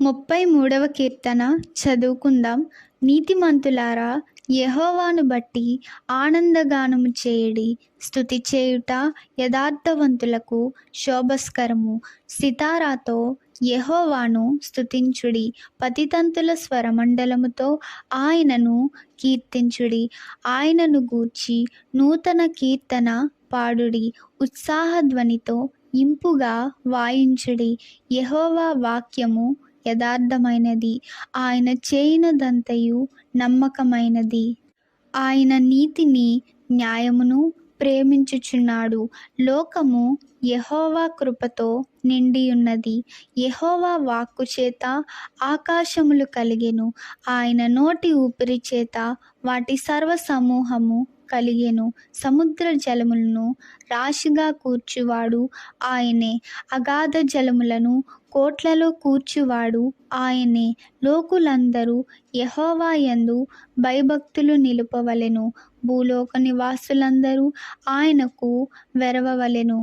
ముప్పై మూడవ కీర్తన చదువుకుందాం. నీతిమంతులారా యహోవాను బట్టి ఆనందగానము చేయుడి. స్థుతి చేయుట యథార్థవంతులకు శోభస్కరము. సితారాతో యహోవాను స్థుతించుడి పతితంతుల స్వరమండలముతో ఆయనను కీర్తించుడి. ఆయనను గూర్చి నూతన కీర్తన పాడుడి. ఉత్సాహధ్వనితో ఇంపుగా వాయించుడి. యహోవా వాక్యము యథార్థమైనది. ఆయన చేయునదంతయు నమ్మకమైనది. ఆయన నీతిని న్యాయమును ప్రేమించుచున్నాడు. లోకము యహోవా కృపతో నిండియున్నది. యహోవా వాక్కు చేత ఆకాశములు కలిగెను. ఆయన నోటి ఊపిరి చేత వాటి సర్వ సమూహము కలిగెను. సముద్ర జలములను రాశిగా కూర్చువాడు ఆయనే. అగాధ జలములను కోట్లలో కూర్చువాడు ఆయనే. లోకులందరూ యెహోవా యందు భయభక్తులు నిలుపవలెను. భూలోక నివాసులందరూ ఆయనకు వెరవవలెను.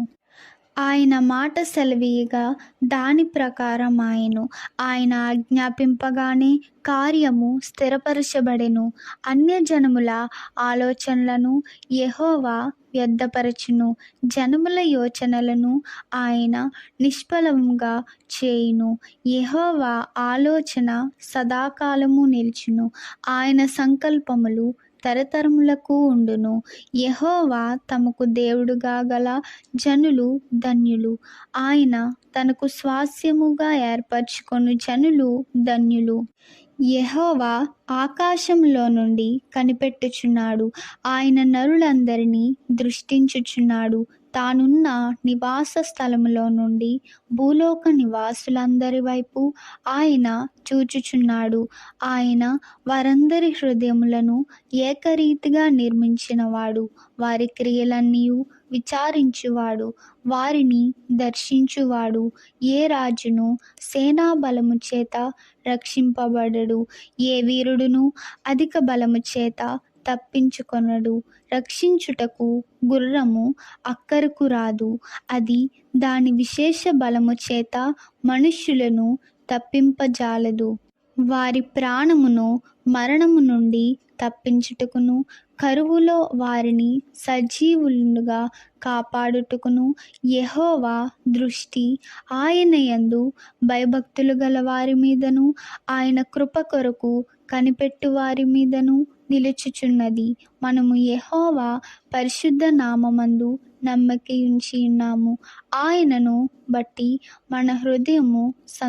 ఆయన మాట సెలవీయగా దాని ప్రకారం ఆయను. ఆయన ఆజ్ఞాపింపగానే కార్యము స్థిరపరచబడెను. అన్యజనముల ఆలోచనలను యహోవా వ్యర్థపరచును. జనముల యోచనలను ఆయన నిష్ఫలంగా చేయును. యహోవా ఆలోచన సదాకాలము నిలుచును. ఆయన సంకల్పములు తరతరములకు ఉండును. యహోవా తమకు దేవుడుగా గల జనులు ధన్యులు. ఆయన తనకు స్వాస్యముగా ఏర్పరచుకొని జనులు ధన్యులు. యహోవా ఆకాశంలో నుండి కనిపెట్టుచున్నాడు. ఆయన నరులందరినీ దృష్టించుచున్నాడు. తానున్న నివాస స్థలములో నుండి భూలోక నివాసులందరి వైపు ఆయన చూచుచున్నాడు. ఆయన వారందరి హృదయములను ఏకరీతిగా నిర్మించినవాడు. వారి క్రియలన్నీ విచారించువాడు. వారిని దర్శించువాడు. ఏ రాజును సేనా బలము చేత రక్షింపబడడు. ఏ వీరుడును అధిక బలము చేత తప్పించుకొనడు. రక్షించుటకు గుర్రము అక్కరకు రాదు. అది దాని విశేష బలము చేత మనుష్యులను తప్పింపజాలదు. వారి ప్రాణమును మరణము నుండి తప్పించుటకును కరువులో వారిని సజీవులుగా కాపాడుటకును యహోవా దృష్టి ఆయన యందు భయభక్తులు గల వారి మీదను ఆయన కృప కొరకు కనిపెట్టు వారి మీదను నిలుచుచున్నది. మనము యెహోవా పరిశుద్ధ నామమందు నమ్మకి ఉంచి ఉన్నాము. ఆయనను బట్టి మన హృదయము